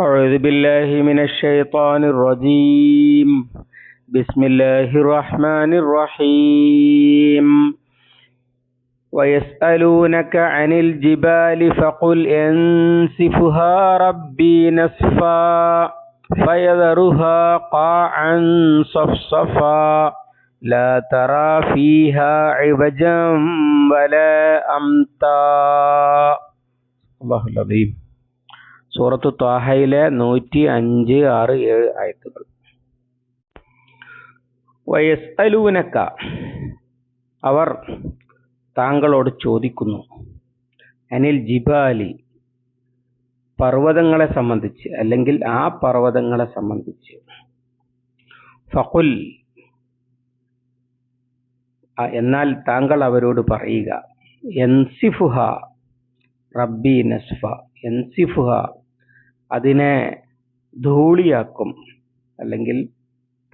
أعوذ بالله من الشيطان الرجيم. بسم الله الرحمن الرحيم. ويسألونك عن الجبال فقل ينسفها ربي نسفا فيذرها قاعا صفصفا لا ترى فيها عوجا ولا أمتا. الله العظيم. സൂറത്ത് ത്വാഹയിലെ നൂറ്റി അഞ്ച് ആറ് ഏഴ് ആയത്തുകൾ. അലുവിനക്ക അവർ താങ്കളോട് ചോദിക്കുന്നു അനിൽ ജിബാലി പർവതങ്ങളെ സംബന്ധിച്ച് അല്ലെങ്കിൽ ആ പർവതങ്ങളെ സംബന്ധിച്ച്? ഫഖുൽ എന്നാൽ താങ്കൾ അവരോട് പറയുക എൻസിഫുഹ റബ്ബി നസ്ഫ എൻസിഫുഹ അതിനെ ധൂളിയാക്കും അല്ലെങ്കിൽ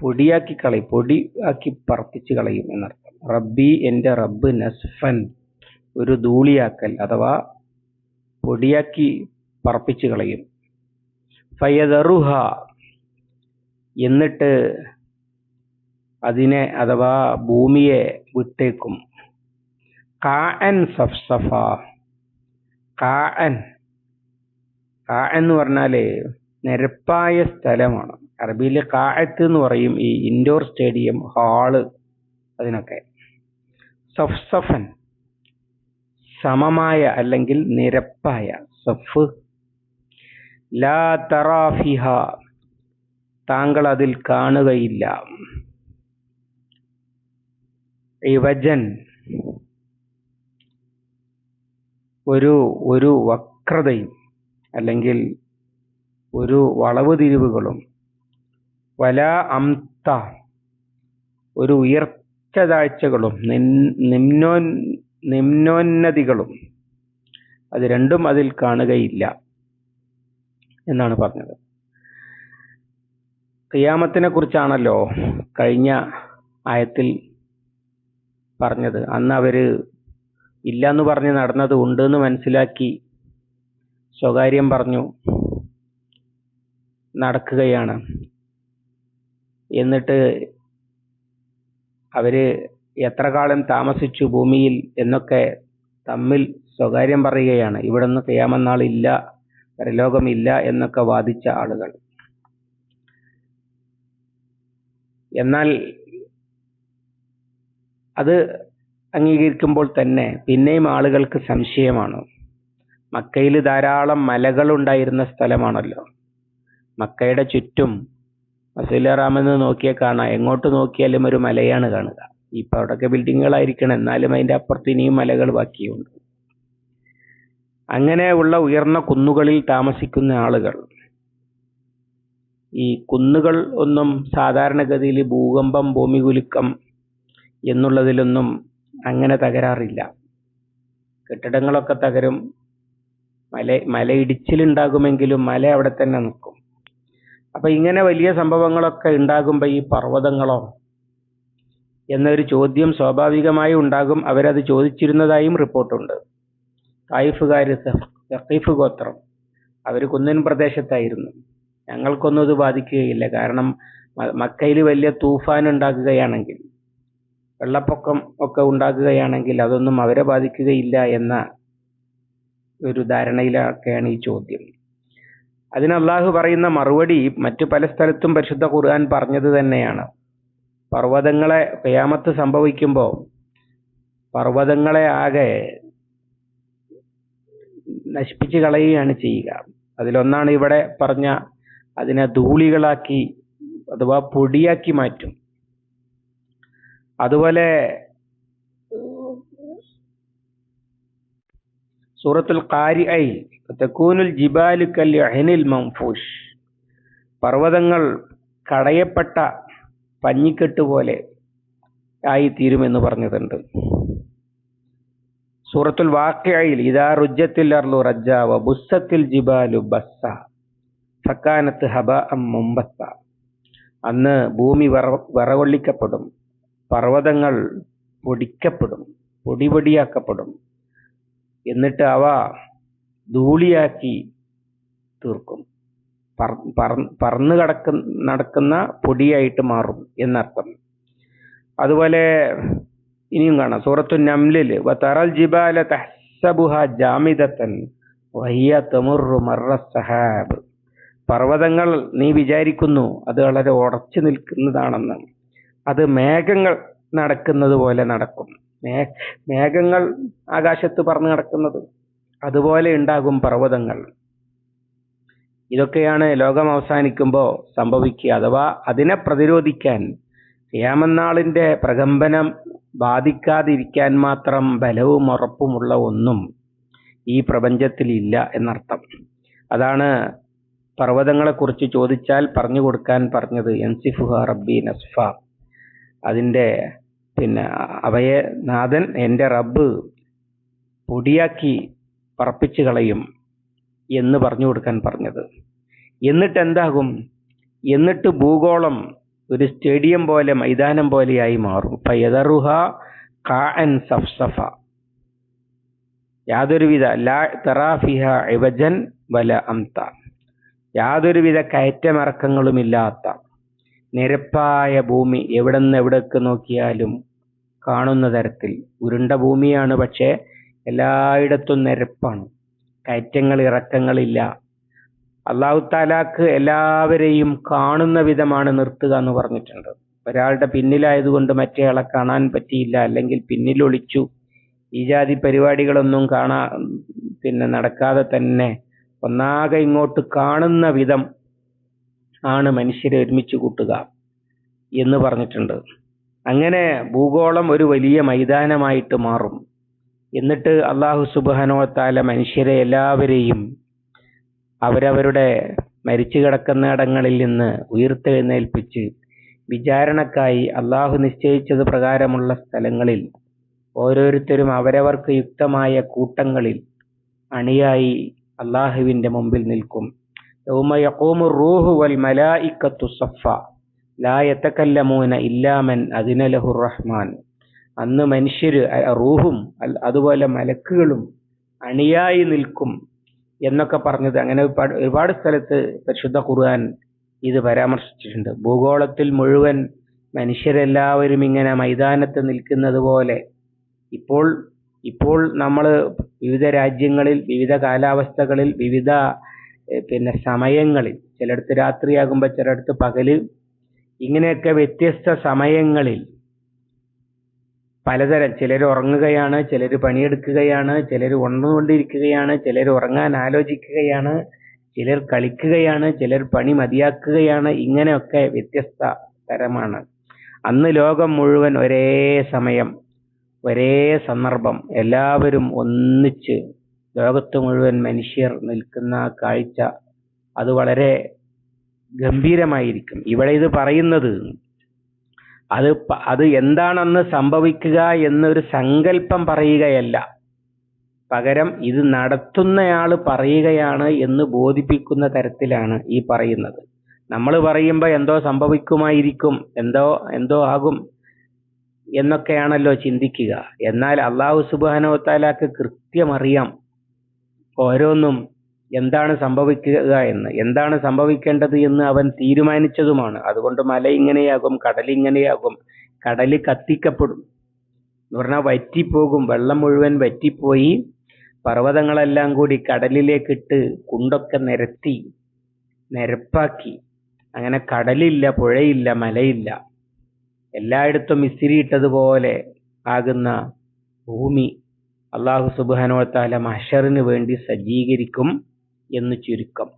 പൊടിയാക്കി കളയും. പൊടി ആക്കി പറപ്പിച്ച് കളയും എന്നർത്ഥം. റബ്ബി എന്റെ റബ്ബ് നസ്ഫൻ. ഒരു ധൂളിയാക്കൽ അഥവാ പൊടിയാക്കി പറപ്പിച്ച് കളയും. ഫയദറുഹ. എന്നിട്ട് അതിനെ അഥവാ ഭൂമിയെ വിട്ടേക്കും. കാഅൻ സഫ്സഫ കാഅൻ കാ എന്ന് പറഞ്ഞാൽ നിരപ്പായ സ്ഥലമാണ്. അറബിയിൽ കാഴത്ത് എന്ന് പറയും ഈ ഇൻഡോർ സ്റ്റേഡിയം ഹാൾ അതിനൊക്കെ. സഫ്സഫൻ സമമായ അല്ലെങ്കിൽ നിരപ്പായ സഫ്. ലാ തറാഫിഹ താങ്കൾ അതിൽ കാണുകയില്ല. ഇവജൻ ഒരു ഒരു വക്രതയും അല്ലെങ്കിൽ ഒരു വളവ് തിരിവുകളും വല അംത ഒരു ഉയർച്ച താഴ്ചകളും നിൻ- നിമ്നോൻ നിമ്നോന്നതികളും അത് രണ്ടും അതിൽ കാണുകയില്ല എന്നാണ് പറഞ്ഞത്. ഖിയാമത്തിനെ കുറിച്ചാണല്ലോ കഴിഞ്ഞ ആയത്തിൽ പറഞ്ഞത്. അന്ന് അവർ ഇല്ലാന്ന് പറഞ്ഞ് നടന്നത് ഉണ്ട് എന്ന് മനസ്സിലാക്കി സ്വകാര്യം പറഞ്ഞു നടക്കുകയാണ്. എന്നിട്ട് അവർ എത്ര കാലം താമസിച്ചു ഭൂമിയിൽ എന്നൊക്കെ തമ്മിൽ സ്വകാര്യം പറയുകയാണ്. ഇവിടുന്ന് കയ്യാമന്നാളില്ല പരലോകമില്ല എന്നൊക്കെ വാദിച്ച ആളുകൾ. എന്നാൽ അത് അംഗീകരിക്കുമ്പോൾ തന്നെ പിന്നെയും ആളുകൾക്ക് സംശയമാണ്. മക്കയിൽ ധാരാളം മലകൾ ഉണ്ടായിരുന്ന സ്ഥലമാണല്ലോ. മക്കയുടെ ചുറ്റും മസൂലറാമെന്ന് നോക്കിയാൽ കാണാം. എങ്ങോട്ട് നോക്കിയാലും ഒരു മലയാണ് കാണുക. ഇപ്പൊ അവിടൊക്കെ ബിൽഡിങ്ങുകളായിരിക്കണം. എന്നാലും അതിന്റെ അപ്പുറത്ത് ഇനിയും മലകൾ ബാക്കിയുണ്ട്. അങ്ങനെ ഉള്ള ഉയർന്ന കുന്നുകളിൽ താമസിക്കുന്ന ആളുകൾ. ഈ കുന്നുകൾ ഒന്നും സാധാരണഗതിയിൽ ഭൂകമ്പം ഭൂമികുലുക്കം എന്നുള്ളതിലൊന്നും അങ്ങനെ തകരാറില്ല. കെട്ടിടങ്ങളൊക്കെ തകരും. മല മല മലയിടിച്ചിലുണ്ടാകുമെങ്കിലും മല അവിടെ തന്നെ നിൽക്കും. അപ്പൊ ഇങ്ങനെ വലിയ സംഭവങ്ങളൊക്കെ ഉണ്ടാകുമ്പോൾ ഈ പർവതങ്ങളോ എന്നൊരു ചോദ്യം സ്വാഭാവികമായി ഉണ്ടാകും. അവരത് ചോദിച്ചിരുന്നതായും റിപ്പോർട്ടുണ്ട്. തായിഫുകാര് സഖീഫ് ഗോത്രം അവർ കുന്നിൻ പ്രദേശത്തായിരുന്നു. ഞങ്ങൾക്കൊന്നും ഇത് ബാധിക്കുകയില്ല. കാരണം മക്കയിൽ വലിയ തൂഫാൻ ഉണ്ടാകുകയാണെങ്കിൽ വെള്ളപ്പൊക്കം ഒക്കെ ഉണ്ടാകുകയാണെങ്കിൽ അതൊന്നും അവരെ ബാധിക്കുകയില്ല എന്ന ഒരു ധാരണയിലൊക്കെയാണ് ഈ ചോദ്യം. അതിന് അള്ളാഹു പറയുന്ന മറുപടി മറ്റു പല സ്ഥലത്തും പരിശുദ്ധ ഖുർആൻ പറഞ്ഞത് തന്നെയാണ്. പർവതങ്ങളെ കയാമത്ത് സംഭവിക്കുമ്പോൾ പർവതങ്ങളെ ആകെ നശിപ്പിച്ച് കളയുകയാണ് ചെയ്യുക. അതിലൊന്നാണ് ഇവിടെ പറഞ്ഞ അതിനെ ധൂളികളാക്കി അഥവാ പൊടിയാക്കി മാറ്റും. അതുപോലെ സൂറത്തുൽ കാരിഅയിൽ തെക്കൂനുൽ ജിബാലു കൽ അഹനിൽ മംഫൂഷ്. പർവതങ്ങൾ കടയപ്പെട്ട പഞ്ഞിക്കെട്ട് പോലെ ആയിത്തീരുമെന്ന് പറഞ്ഞിട്ടുണ്ട്. സൂറത്തുൽ വാഖിയയിൽ ഇതാ റുജ്ജത്തിൽ അർലു റജ്ജാവ ബുസ്സത്തിൽ ജിബാലു ബസ്സ ഫക്കാനത്ത് ഹബ അം മുമ്പത്ത. അന്ന് ഭൂമി വറ വറവൊള്ളിക്കപ്പെടും പർവതങ്ങൾ പൊടിക്കപ്പെടും പൊടിപൊടിയാക്കപ്പെടും. എന്നിട്ട് അവ ധൂളിയാക്കി തീർക്കും. പറന്ന് കടക്ക നടക്കുന്ന പൊടിയായിട്ട് മാറും എന്നർത്ഥം. അതുപോലെ ഇനിയും കാണാം. സൂറത്തു നംലിൽ വതറൽ ജിബാല തഹ്സബുഹ ജാമിദത്തൻ വഹിയ തമുറു മറ സഹാബ്. പർവതങ്ങൾ നീ വിചാരിക്കുന്നു അത് വളരെ ഉറച്ചു നിൽക്കുന്നതാണെന്ന്. അത് മേഘങ്ങൾ നടക്കുന്നത് പോലെ നടക്കും. മേ മേഘങ്ങൾ ആകാശത്ത് പറന്ന് നടക്കുന്നത് അതുപോലെ ഉണ്ടാകും പർവതങ്ങൾ. ഇതൊക്കെയാണ് ലോകം അവസാനിക്കുമ്പോൾ സംഭവിക്കുക. അഥവാ അതിനെ പ്രതിരോധിക്കാൻ യാമന്നാളിന്റെ പ്രകമ്പനം ബാധിക്കാതിരിക്കാൻ മാത്രം ബലവും ഉറപ്പുമുള്ള ഒന്നും ഈ പ്രപഞ്ചത്തിൽ ഇല്ല എന്നർത്ഥം. അതാണ് പർവതങ്ങളെക്കുറിച്ച് ചോദിച്ചാൽ പറഞ്ഞു കൊടുക്കാൻ പറഞ്ഞത് എൻസിഫുഹ റബ്ബി നസ്ഫ. അതിന്റെ പിന്നെ അവയെ നാഥൻ എന്റെ റബ്ബ് പൊടിയാക്കി പറപ്പിച്ചു കളയും എന്ന് പറഞ്ഞു കൊടുക്കാൻ പറഞ്ഞത്. എന്നിട്ട് എന്താകും? എന്നിട്ട് ഭൂഗോളം ഒരു സ്റ്റേഡിയം പോലെ മൈതാനം പോലെയായി മാറും. പയതറുഹ കാൻ സഫ്സഫ. യാതൊരുവിധ ലാ തെറാഫിഹ ഇവജൻ വല അംത. യാതൊരുവിധ കയറ്റമിറക്കങ്ങളുമില്ലാത്ത നിരപ്പായ ഭൂമി എവിടെ എവിടേക്ക് നോക്കിയാലും കാണുന്ന തരത്തിൽ. ഉരുണ്ട ഭൂമിയാണ് പക്ഷേ എല്ലായിടത്തും നിരപ്പാണ്. കയറ്റങ്ങൾ ഇറക്കങ്ങളില്ല അള്ളാഹു താലാക്ക് എല്ലാവരെയും കാണുന്ന വിധമാണ് നിർത്തുക എന്ന് പറഞ്ഞിട്ടുണ്ട്. ഒരാളുടെ പിന്നിലായതുകൊണ്ട് മറ്റേയാളെ കാണാൻ പറ്റിയില്ല അല്ലെങ്കിൽ പിന്നിലൊളിച്ചു. ഈ ജാതി പരിപാടികളൊന്നും കാണാ പിന്നെ നടക്കാതെ തന്നെ ഒന്നാകെ ഇങ്ങോട്ട് കാണുന്ന വിധം ആണ് മനുഷ്യരെ ഒരുമിച്ച് കൂട്ടുക എന്ന് പറഞ്ഞിട്ടുണ്ട്. അങ്ങനെ ഭൂഗോളം ഒരു വലിയ മൈതാനമായിട്ട് മാറും. എന്നിട്ട് അള്ളാഹു സുബാനോത്താല മനുഷ്യരെ എല്ലാവരെയും അവരവരുടെ മരിച്ചു കിടക്കുന്ന ഇടങ്ങളിൽ നിന്ന് ഉയർത്തെഴുന്നേൽപ്പിച്ച് വിചാരണക്കായി അള്ളാഹു നിശ്ചയിച്ചത് പ്രകാരമുള്ള സ്ഥലങ്ങളിൽ ഓരോരുത്തരും അവരവർക്ക് യുക്തമായ കൂട്ടങ്ങളിൽ അണിയായി അള്ളാഹുവിന്റെ മുമ്പിൽ നിൽക്കും. റഹ്മാൻ. അന്ന് മനുഷ്യർ റൂഹും അതുപോലെ മലക്കുകളും അണിയായി നിൽക്കും എന്നൊക്കെ പറഞ്ഞത് അങ്ങനെ ഒരുപാട് ഒരുപാട് സ്ഥലത്ത് പരിശുദ്ധ ഖുർആൻ ഇത് പരാമർശിച്ചിട്ടുണ്ട്. ഭൂഗോളത്തിൽ മുഴുവൻ മനുഷ്യരെല്ലാവരും ഇങ്ങനെ മൈതാനത്ത് നിൽക്കുന്നത് പോലെ ഇപ്പോൾ ഇപ്പോൾ നമ്മൾ വിവിധ രാജ്യങ്ങളിൽ വിവിധ കാലാവസ്ഥകളിൽ വിവിധ പിന്നെ സമയങ്ങളിൽ ചിലയിടത്ത് രാത്രിയാകുമ്പോൾ ചിലയിടത്ത് പകൽ ഇങ്ങനെയൊക്കെ വ്യത്യസ്ത സമയങ്ങളിൽ പലതരം ചിലർ ഉറങ്ങുകയാണ് ചിലർ പണിയെടുക്കുകയാണ് ചിലർ ഉണർന്നുകൊണ്ടിരിക്കുകയാണ് ചിലർ ഉറങ്ങാൻ ആലോചിക്കുകയാണ് ചിലർ കളിക്കുകയാണ് ചിലർ പണി മതിയാക്കുകയാണ് ഇങ്ങനെയൊക്കെ വ്യത്യസ്ത തരമാണ്. അന്ന് ലോകം മുഴുവൻ ഒരേ സമയം ഒരേ സന്ദർഭം എല്ലാവരും ഒന്നിച്ച് ലോകത്ത് മുഴുവൻ മനുഷ്യർ നിൽക്കുന്ന കാഴ്ച അത് വളരെ ഗംഭീരമായിരിക്കും. ഇവിടെ ഇത് പറയുന്നത് അത് അത് എന്താണെന്ന് സംഭവിക്കുക എന്നൊരു സങ്കല്പം പറയുകയല്ല. പകരം ഇത് നടത്തുന്നയാൾ പറയുകയാണ് എന്ന് ബോധിപ്പിക്കുന്ന തരത്തിലാണ് ഈ പറയുന്നത്. നമ്മൾ പറയുമ്പോൾ എന്തോ സംഭവിക്കുമായിരിക്കും എന്തോ എന്തോ ആകും എന്നൊക്കെയാണല്ലോ ചിന്തിക്കുക. എന്നാൽ അള്ളാഹു സുബാനോ താലാക്ക് കൃത്യം അറിയാം ഓരോന്നും എന്താണ് സംഭവിക്കുക എന്ന് എന്താണ് സംഭവിക്കേണ്ടത് എന്ന് അവൻ തീരുമാനിച്ചതുമാണ്. അതുകൊണ്ട് മല ഇങ്ങനെയാകും കടൽ ഇങ്ങനെയാകും കടൽ കത്തിക്കപ്പെടും. എന്ന് പറഞ്ഞാൽ വറ്റിപ്പോകും വെള്ളം മുഴുവൻ വറ്റിപ്പോയി പർവതങ്ങളെല്ലാം കൂടി കടലിലേക്കിട്ട് കുണ്ടൊക്കെ നിരത്തി നിരപ്പാക്കി. അങ്ങനെ കടലില്ല പുഴയില്ല മലയില്ല. എല്ലായിടത്തും ഇസ്തിരിയിട്ടതുപോലെ ആകുന്ന ഭൂമി അള്ളാഹു സുബാനോത്താല മഷറിന് വേണ്ടി സജ്ജീകരിക്കും എന്ന് ചുരുക്കം.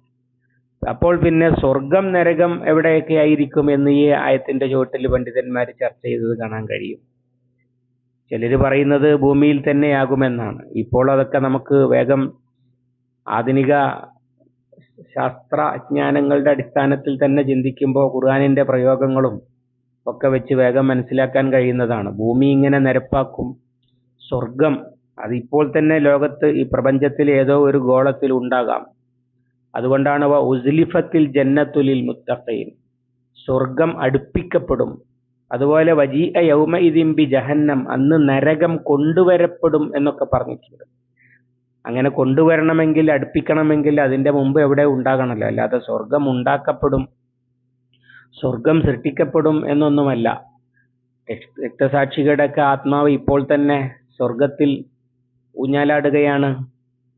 അപ്പോൾ പിന്നെ സ്വർഗം നരകം എവിടെയൊക്കെ ആയിരിക്കും എന്ന് ഈ ആയത്തിന്റെ ചുവട്ടിൽ പണ്ഡിതന്മാർ ചർച്ച ചെയ്തത് കാണാൻ കഴിയും. ചിലർ പറയുന്നത് ഭൂമിയിൽ തന്നെയാകുമെന്നാണ്. ഇപ്പോൾ അതൊക്കെ നമുക്ക് വേഗം ആധുനിക ശാസ്ത്രജ്ഞാനങ്ങളുടെ അടിസ്ഥാനത്തിൽ തന്നെ ചിന്തിക്കുമ്പോൾ ഖുർആാനിന്റെ പ്രയോഗങ്ങളും ഒക്കെ വെച്ച് വേഗം മനസ്സിലാക്കാൻ കഴിയുന്നതാണ്. ഭൂമി ഇങ്ങനെ നിരപ്പാക്കും സ്വർഗം അതിപ്പോൾ തന്നെ ലോകത്ത് ഈ പ്രപഞ്ചത്തിൽ ഏതോ ഒരു ഗോളത്തിൽ ഉണ്ടാകാം. അതുകൊണ്ടാണ് അവ ഉസ്ലിഫത്തിൽ ജന്നത്തുലിൽ മുത്തഖീൻ. സ്വർഗം അടുപ്പിക്കപ്പെടും. അതുപോലെ വജീ യൗമ ബി ജഹന്നം അന്ന് നരകം കൊണ്ടുവരപ്പെടും എന്നൊക്കെ പറഞ്ഞിട്ടുണ്ട്. അങ്ങനെ കൊണ്ടുവരണമെങ്കിൽ അടുപ്പിക്കണമെങ്കിൽ അതിന്റെ മുമ്പ് എവിടെ ഉണ്ടാകണമല്ലോ? അല്ലാതെ സ്വർഗം ഉണ്ടാക്കപ്പെടും സ്വർഗം സൃഷ്ടിക്കപ്പെടും എന്നൊന്നുമല്ല. രക്ത- രക്തസാക്ഷികളുടെയൊക്കെ ആത്മാവ് ഇപ്പോൾ തന്നെ സ്വർഗത്തിൽ ഊഞ്ഞാലാടുകയാണ്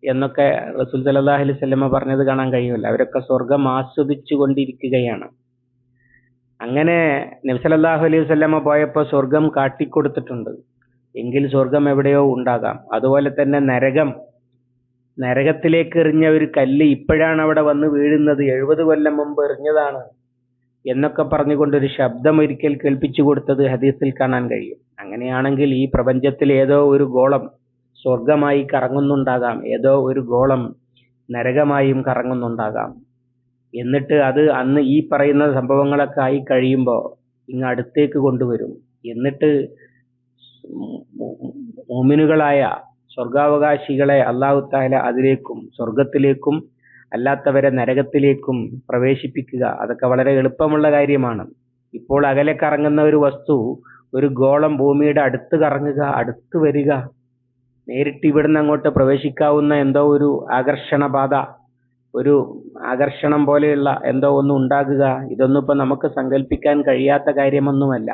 എന്നൊക്കെ റസൂൽ സല്ലല്ലാഹു അലൈഹി വസല്ലമ പറഞ്ഞത് കാണാൻ കഴിയുമല്ലോ. അവരൊക്കെ സ്വർഗം ആസ്വദിച്ചു കൊണ്ടിരിക്കുകയാണ് അങ്ങനെ നബി സല്ലല്ലാഹു അലൈഹി വസല്ലമ പോയപ്പോൾ സ്വർഗം കാട്ടിക്കൊടുത്തിട്ടുണ്ട്. എങ്കിൽ സ്വർഗം എവിടെയോ ഉണ്ടാകാം. അതുപോലെ തന്നെ നരകം നരകത്തിലേക്ക് എറിഞ്ഞ ഒരു കല്ല് ഇപ്പോഴാണ് അവിടെ വന്ന് വീഴുന്നത്. എഴുപത് കൊല്ലം മുമ്പ് എറിഞ്ഞതാണ് എന്നൊക്കെ പറഞ്ഞുകൊണ്ട് ഒരു ശബ്ദം ഒരിക്കൽ കേൾപ്പിച്ചു കൊടുത്തത് ഹദീസിൽ കാണാൻ കഴിയും. അങ്ങനെയാണെങ്കിൽ ഈ പ്രപഞ്ചത്തിൽ ഏതോ ഒരു ഗോളം സ്വർഗമായി കറങ്ങുന്നുണ്ടാകാം. ഏതോ ഒരു ഗോളം നരകമായും കറങ്ങുന്നുണ്ടാകാം. എന്നിട്ട് അത് അന്ന് ഈ പറയുന്ന സംഭവങ്ങളൊക്കെ ആയി കഴിയുമ്പോൾ ഇങ്ങ് അടുത്തേക്ക് കൊണ്ടുവരും. എന്നിട്ട് മോമിനുകളായ സ്വർഗാവകാശികളെ അള്ളാഹു താല അതിലേക്കും സ്വർഗത്തിലേക്കും അല്ലാത്തവരെ നരകത്തിലേക്കും പ്രവേശിപ്പിക്കുക അതൊക്കെ വളരെ എളുപ്പമുള്ള കാര്യമാണ്. ഇപ്പോൾ അകലെ കറങ്ങുന്ന ഒരു വസ്തു ഒരു ഗോളം ഭൂമിയുടെ അടുത്ത് കറങ്ങുക അടുത്ത് വരിക നേരിട്ട് ഇവിടുന്ന് അങ്ങോട്ട് പ്രവേശിക്കാവുന്ന എന്തോ ഒരു ആകർഷണ പാത ഒരു ആകർഷണം പോലെയുള്ള എന്തോ ഒന്ന് ഉണ്ടാകുക ഇതൊന്നും ഇപ്പൊ നമുക്ക് സങ്കല്പിക്കാൻ കഴിയാത്ത കാര്യമൊന്നുമല്ല.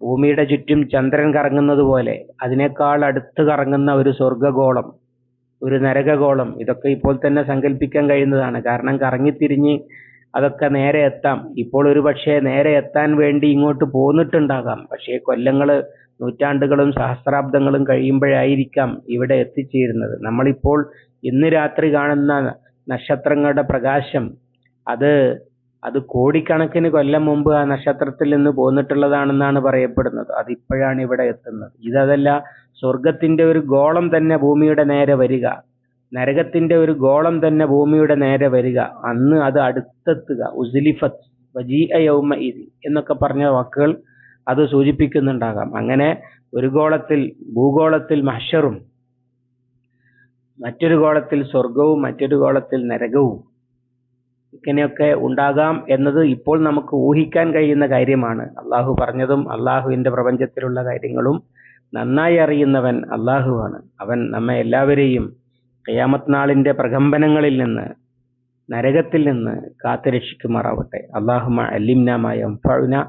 ഭൂമിയുടെ ചുറ്റും ചന്ദ്രൻ കറങ്ങുന്നത് പോലെ അതിനേക്കാൾ അടുത്ത് കറങ്ങുന്ന ഒരു സ്വർഗഗോളം ഒരു നരകഗോളം ഇതൊക്കെ ഇപ്പോൾ തന്നെ സങ്കല്പിക്കാൻ കഴിയുന്നതാണ്. കാരണം കറങ്ങിത്തിരിഞ്ഞ് അതൊക്കെ നേരെ എത്താം. ഇപ്പോൾ ഒരു പക്ഷേ നേരെ എത്താൻ വേണ്ടി ഇങ്ങോട്ട് പോന്നിട്ടുണ്ടാകാം. പക്ഷേ കൊല്ലങ്ങൾ നൂറ്റാണ്ടുകളും സഹസ്രാബ്ദങ്ങളും കഴിയുമ്പോഴായിരിക്കാം ഇവിടെ എത്തിച്ചേരുന്നത്. നമ്മളിപ്പോൾ ഇന്ന് രാത്രി കാണുന്ന നക്ഷത്രങ്ങളുടെ പ്രകാശം അത് അത് കോടിക്കണക്കിന് കൊല്ലം മുമ്പ് ആ നക്ഷത്രത്തിൽ നിന്ന് പോന്നിട്ടുള്ളതാണെന്നാണ് പറയപ്പെടുന്നത്. അതിപ്പോഴാണ് ഇവിടെ എത്തുന്നത്. ഇതല്ല സ്വർഗത്തിന്റെ ഒരു ഗോളം തന്നെ ഭൂമിയുടെ നേരെ വരിക. നരകത്തിന്റെ ഒരു ഗോളം തന്നെ ഭൂമിയുടെ നേരെ വരിക. അന്ന് അത് അടുത്തെത്തുക. ഉസിലിഫത്ത് വജീഅ യൗമ ഇതി എന്നൊക്കെ പറഞ്ഞ വാക്കുകൾ അത് സൂചിപ്പിക്കുന്നുണ്ടാകാം. അങ്ങനെ ഒരു ഗോളത്തിൽ ഭൂഗോളത്തിൽ മഹ്ഷറും മറ്റൊരു ഗോളത്തിൽ സ്വർഗവും മറ്റൊരു ഗോളത്തിൽ നരകവും ഇങ്ങനെയൊക്കെ ഉണ്ടാകാം എന്നത് ഇപ്പോൾ നമുക്ക് ഊഹിക്കാൻ കഴിയുന്ന കാര്യമാണ്. അള്ളാഹു പറഞ്ഞതും അള്ളാഹുവിന്റെ പ്രപഞ്ചത്തിലുള്ള കാര്യങ്ങളും നന്നായി അറിയുന്നവൻ അള്ളാഹുവാണ് അവൻ നമ്മെ എല്ലാവരെയും ഖിയാമത്ത് നാളിന്റെ പ്രകമ്പനങ്ങളിൽ നിന്ന് നരകത്തിൽ നിന്ന് കാത്തുരക്ഷിക്കുമാറാവട്ടെ. അള്ളാഹുമ അലിംനമായ യംഫഉന